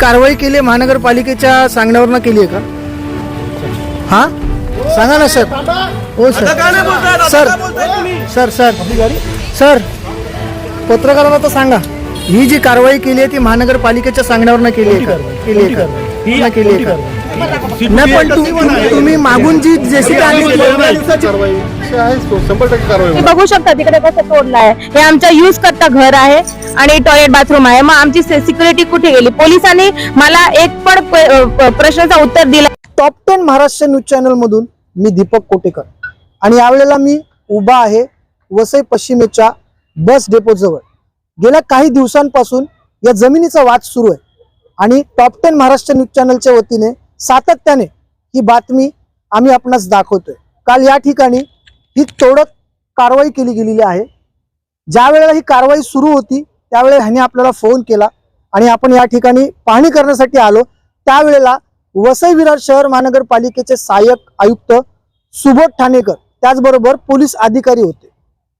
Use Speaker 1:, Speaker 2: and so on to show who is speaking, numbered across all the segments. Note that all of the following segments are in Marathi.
Speaker 1: कारवाई केली आहे महानगरपालिकेच्या सांगण्यावरनं केली आहे का? हा? सांगा ना सर. हो sir. Sir. Sir sir. Sir पत्रकारांना तर सांगा. ही जी कारवाई केली आहे ती महानगरपालिकेच्या सांगण्यावरनं केली आहे का? केली आहे का? केली आहे का? नाही पण तुम्ही तुम्ही मागून जी जेसीबी आणली ती-
Speaker 2: शंभर टक्के कारवाई
Speaker 3: तुम्ही बघू शकता तिकडे कसं तोडलं आहे हे आमच्या युज करता घर आहे आणि टॉयलेट बाथरूम आहे. मग आमची सिक्युरिटी कुठे गेली? पोलिसांनी मला एक पण प्रश्नाचं उत्तर दिलं.
Speaker 1: Top ten Maharashtra news channel मधून मी दीपक कोटेकर. आणि यावेळेला मी उभा आहे वसई पश्चिमेच्या बस डेपो जवळ. गेल्या काही दिवसांपासून या जमिनीचा वाद सुरू आहे. आणि टॉप टेन महाराष्ट्र न्यूज चॅनलच्या वतीने सातत्याने ही बातमी आम्ही आपणास दाखवतोय. काल या ठिकाणी ही तोडक कारवाई केली गेलेली आहे. ज्या वेळेला ही कारवाई सुरू होती त्यावेळेला ह्याने आपल्याला फोन केला आणि आपण या ठिकाणी पाहणी करण्यासाठी आलो. त्यावेळेला वसई विरार शहर महानगरपालिकेचे सहाय्यक आयुक्त सुबोध ठाणेकर त्याचबरोबर पोलीस अधिकारी होते.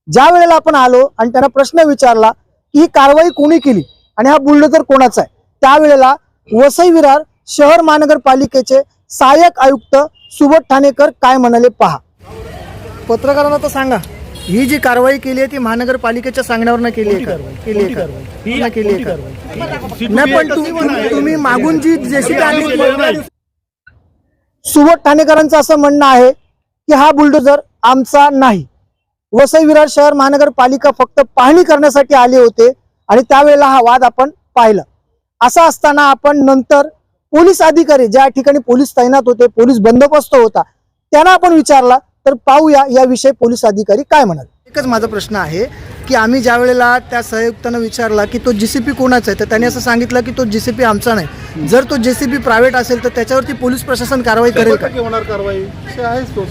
Speaker 1: ज्या वेळेला आपण आलो आणि त्यांना प्रश्न विचारला की ही कारवाई कोणी केली आणि हा बुलडोजर कोणाचा आहे? त्यावेळेला वसई विरार शहर महानगरपालिकेचे सहाय्यक आयुक्त सुबोध ठाणेकर काय म्हणाले पहा. पत्रकारांना तर सांगा. ही जी कारवाई केली आहे ती महानगरपालिकेच्या सांगण्यावरनं केली आहे का? केली आहे का? पूर्ण केली आहे का? नाही पण तुम्ही- तुम्ही मागून जी जेसीबी आणली सुबोध ठाणेकरांचं असं म्हणणं आहे की हा बुलडोजर आमचा नाही. वसई विरार शहर महानगरपालिका फक्त पाहणी करण्यासाठी आले होते आणि त्यावेळेला हा वाद आपण पाहिला. असं असताना आपण नंतर पोलीस अधिकारी ज्या ठिकाणी पोलीस तैनात होते पोलीस बंदोबस्त होता त्यांना आपण विचारला तर पाहूया याविषयी पोलीस अधिकारी काय म्हणाले. एकच माझा प्रश्न आहे की आम्ही ज्या वेळेला त्या सहयुक्तानं विचारला की तो जीसीपी कोणाचा आहे तर त्यांनी असं सांगितलं की तो जीसीपी आमचा नाही. जर तो जेसीबी प्रायव्हेट असेल तर त्याच्यावरती पोलीस प्रशासन कारवाई करेल का?
Speaker 2: टक्के होणार कारवाई.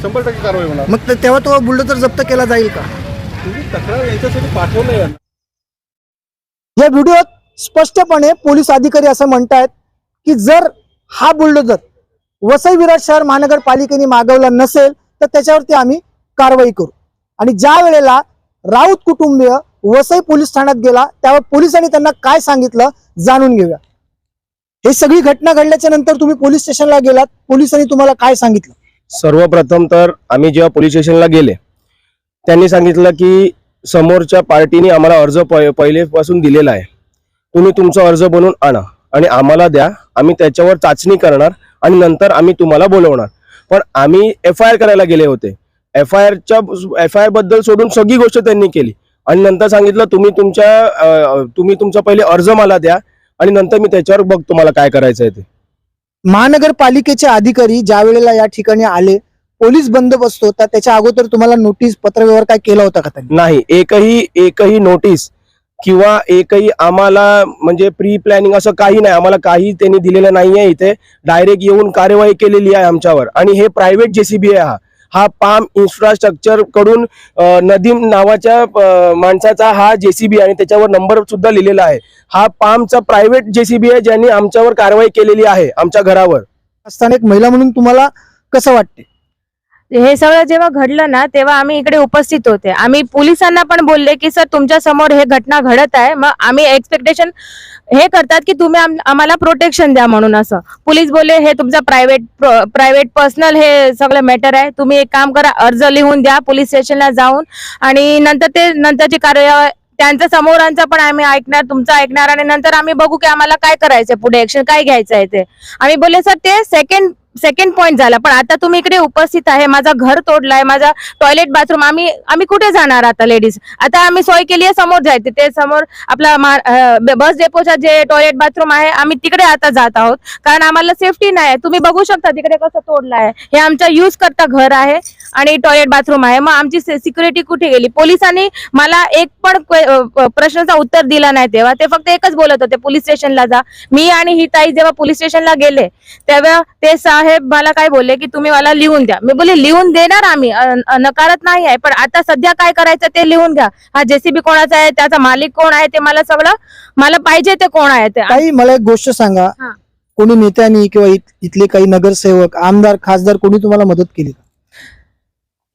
Speaker 2: शंभर टक्के कारवाई होणार.
Speaker 1: मग तेव्हा तो बुलडोजर जप्त केला जाईल का?
Speaker 2: तक्रार यांच्यासाठी
Speaker 1: या व्हिडिओत स्पष्टपणे पोलीस अधिकारी असं म्हणतायत की जर हा बुलडोजर वसई विराट शहर महानगरपालिकेने मागवला नसेल तर त्याच्यावरती आम्ही कारवाई करू. आणि ज्या वेळेला राऊत कुटुंबीय वसई पोलीस ठाण्यात गेला त्यावर पोलिसांनी त्यांना काय सांगितलं जाणून घेऊया. हे सगळी घटना घडल्याच्या नंतर तुम्ही पोलीस स्टेशनला गेलात पोलिसांनी तुम्हाला काय सांगितलं?
Speaker 4: सर्वप्रथम तर आम्ही जेव्हा पोलीस स्टेशनला गेले त्यांनी सांगितलं की समोरच्या पार्टीने आम्हाला अर्ज प- पहिलेपासून दिलेला आहे. तुम्ही तुमचा अर्ज बनवून आणा. आणि आम्हाला द्या आम्ही त्याच्यावर चाचणी करणार आणि नंतर आम्ही तुम्हाला बोलवणार. पण आम्ही एफ आय आर करायला गेले होते. एफ आय आरच्या एफ आय आरबद्दल सोडून सगळी गोष्ट त्यांनी केली. आणि नंतर सांगितलं तुम्ही तुमच्या तुम्ही तुमचा पहिले अर्ज मला द्या आणि नंतर मी त्याच्यावर बघतो मला काय करायचं आहे ते.
Speaker 1: महानगरपालिकेचे अधिकारी ज्या वेळेला या ठिकाणी आले पोलीस बंदोबस्त होता त्याच्या अगोदर तुम्हाला नोटीस पत्रव्यवहार काय केला होता का त्यांनी?
Speaker 4: नाही एकही एकही नोटीस किंवा एकही आम्हाला म्हणजे प्री प्लॅनिंग असं काही नाही. आम्हाला काही त्यांनी दिलेलं नाहीये इथे. डायरेक्ट येऊन कार्यवाही केलेली आहे आमच्यावर. आणि हे प्रायव्हेट जेसीबी आहे हा. हा पाम इन्फ्रास्ट्रक्चरकडून नदीम नावाच्या माणसाचा हा जेसीबी आणि त्याच्यावर नंबर सुद्धा लिहिलेला आहे. हा पामचा प्रायव्हेट जेसीबी आहे ज्यांनी आमच्यावर कारवाई केलेली आहे आमच्या घरावर.
Speaker 1: असताना एक महिला म्हणून तुम्हाला कसं वाटते?
Speaker 3: हे सगळं जेव्हा घडलं ना तेव्हा आम्ही इकडे उपस्थित होते. आम्ही पोलिसांना पण बोलले की सर तुमच्यासमोर हे घटना घडत आहे. मग आम्ही एक्सपेक्टेशन हे करतात की तुम्ही आम्हाला प्रोटेक्शन द्या म्हणून असं. पोलीस बोलले हे तुमचं प्रायव्हेट प्रायव्हेट पर्सनल हे सगळं मॅटर आहे. तुम्ही एक काम करा अर्ज लिहून द्या पोलीस स्टेशनला जाऊन. आणि नंतर ते नंतरची कार्य त्यांच्या समोरांचं पण आम्ही ऐकणार तुमचं ऐकणार. आणि नंतर आम्ही बघू की आम्हाला काय करायचं पुढे ऍक्शन काय घ्यायचं आहे ते. आम्ही बोलले सर ते सेकंड सेकंड पॉईंट झाला. पण आता तुम्ही इकडे उपस्थित आहे माझा घर तोडलाय माझा टॉयलेट बाथरूम आम्ही आम्ही कुठे जाणार आता लेडीज आता आम्ही सोय केली आहे समोर जायचे. ते समोर आपला बस डेपोचा जे टॉयलेट बाथरूम आहे आम्ही तिकडे आता जात आहोत. कारण आम्हाला सेफ्टी नाही आहे. तुम्ही बघू शकता तिकडे कसं तोडलं आहे हे आमच्या युज करता घर आहे आणि टॉयलेट बाथरूम आहे. मग आमची सिक्युरिटी कुठे गेली? पोलिसांनी मला एक पण प्रश्नाचा उत्तर दिला नाही तेव्हा. ते फक्त एकच बोलत होते पोलीस स्टेशनला जा. मी आणि ही ताई जेव्हा पोलीस स्टेशनला गेले तेव्हा ते साहेब मला काय बोलले की तुम्ही मला लिहून द्या. मी बोलले लिहून देणार आम्ही. नकारत नाही आहे. पण आता सध्या काय करायचं ते लिहून घ्या. हा जेसीबी कोणाचा आहे? त्याचा मालिक कोण आहे? ते मला सगळं मला पाहिजे ते कोण आहे ते.
Speaker 1: काही मला एक गोष्ट सांगा.
Speaker 3: हा.
Speaker 1: कोणी नेत्यांनी किंवा इत- इथले काही नगरसेवक आमदार खासदार कोणी तुम्हाला मदत केली? का?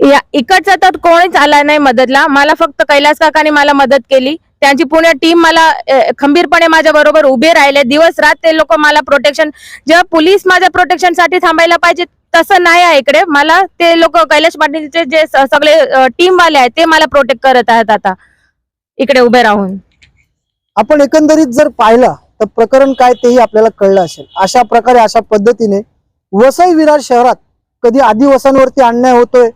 Speaker 3: या इकडचा तर कोणीच आला नाही मदतला. मला फक्त कैलास काकाने मला मदत केली. त्यांची पूर्ण टीम मला खंबीरपणे माझ्या बरोबर उभे राहिले. दिवस रात ते लोक मला प्रोटेक्शन जेव्हा पोलीस माझ्या प्रोटेक्शनसाठी थांबायला पाहिजे तसं नाही आहे इकडे. मला ते लोक कैलाश पाटीलचे जे सगळे टीम वाले आहेत ते मला प्रोटेक्ट करत आहेत आता. इकडे उभे राहून.
Speaker 1: आपण एकंदरीत जर पाहिलं तर प्रकरण काय तेही आपल्याला कळलं असेल. अशा प्रकारे अशा पद्धतीने वसई विरार शहरात कधी आदिवासांवरती अन्याय होतोय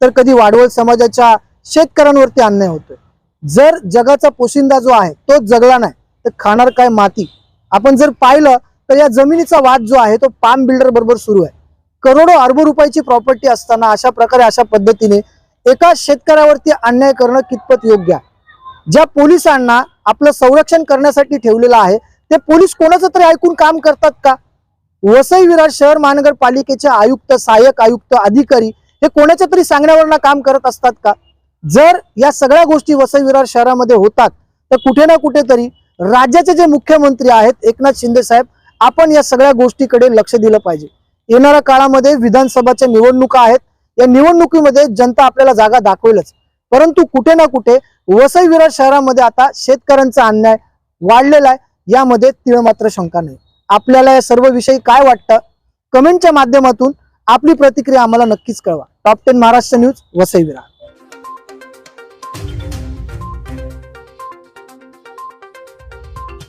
Speaker 1: तर कधी वाडवळ समाजाच्या शेतकऱ्यांवरती अन्याय होतोय. जर जगाचा पोशिंदा जो आहे तो जगला नाही तर खाणार काय माती? आपण जर पाहिलं तर या जमिनीचा वाद जो आहे तो पाम बिल्डर बरोबर सुरू आहे. करोडो अरबो रुपयाची प्रॉपर्टी असताना अशा प्रकारे अशा पद्धतीने एका शेतकऱ्यावरती अन्याय करणं कितपत योग्य आहे? ज्या पोलिसांना आपलं संरक्षण करण्यासाठी ठेवलेलं आहे ते पोलीस कोणाचं तरी ऐकून काम करतात का? वसई विरार शहर महानगरपालिकेचे आयुक्त सहाय्यक आयुक्त अधिकारी हे कोणाच्या तरी सांगण्यावरनं काम करत असतात का? जर या सगळ्या गोष्टी वसई विरार शहरामध्ये होतात तर कुठे ना कुठेतरी राज्याचे जे मुख्यमंत्री आहेत एकनाथ शिंदे साहेब आपण या सगळ्या गोष्टीकडे लक्ष दिलं पाहिजे. येणाऱ्या काळामध्ये विधानसभाच्या निवडणुका आहेत. या निवडणुकीमध्ये जनता आपल्याला जागा दाखवेलच. परंतु कुठे ना कुठे वसई विरार शहरामध्ये आता शेतकऱ्यांचा अन्याय वाढलेला आहे. यामध्ये तिळ मात्र शंका नाही. आपल्याला या सर्व विषयी काय वाटतं? कमेंटच्या माध्यमातून आपली प्रतिक्रिया आम्हाला नक्कीच कळवा. Top ten Maharashtra news Vasai Virar